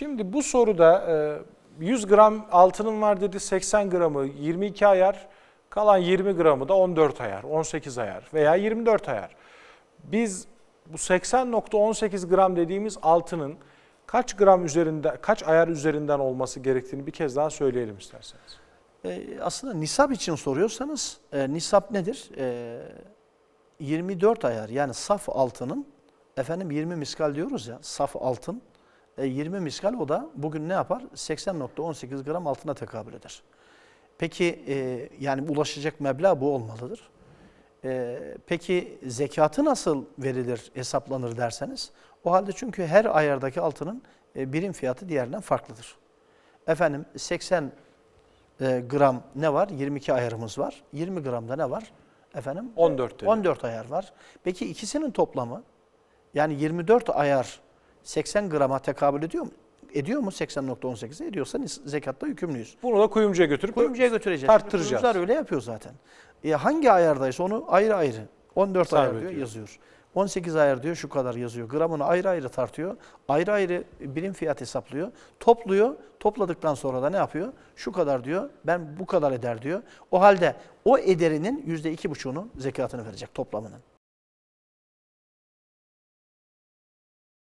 Şimdi bu soruda e, 100 gram altının var dedi 80 gramı 22 ayar kalan 20 gramı da 14 ayar 18 ayar veya 24 ayar. Biz bu 80.18 gram dediğimiz altının kaç gram üzerinde kaç ayar üzerinden olması gerektiğini bir kez daha söyleyelim isterseniz. E, aslında nisap için soruyorsanız e, nisap nedir? E, 24 ayar yani saf altının efendim 20 miskal diyoruz ya saf altın e, 20 miskal o da bugün ne yapar? 80.18 gram altına tekabül eder. Peki e, yani ulaşacak meblağ bu olmalıdır. E, peki zekatı nasıl verilir, hesaplanır derseniz o halde çünkü her ayardaki altının e, birim fiyatı diğerinden farklıdır. Efendim 80 e, gram ne var? 22 ayarımız var. 20 gramda ne var? Efendim 14 dedi. 14 ayar var. Peki ikisinin toplamı yani 24 ayar 80 grama tekabül ediyor mu? Ediyor mu 80.18'e? Ediyorsa zekatta yükümlüyüz. Bunu da kuyumcuya götürüp Kuyumcuya götüreceğiz. tarttıracağız. Kuyumcular öyle yapıyor zaten. E, hangi ayardaysa onu ayrı ayrı 14 Hesap ayar diyor ediyor. yazıyor. 18 ayar diyor şu kadar yazıyor. Gramını ayrı ayrı tartıyor. Ayrı ayrı birim fiyat hesaplıyor. Topluyor. Topladıktan sonra da ne yapıyor? Şu kadar diyor. Ben bu kadar eder diyor. O halde o ederinin %2,5'unun zekatını verecek toplamının.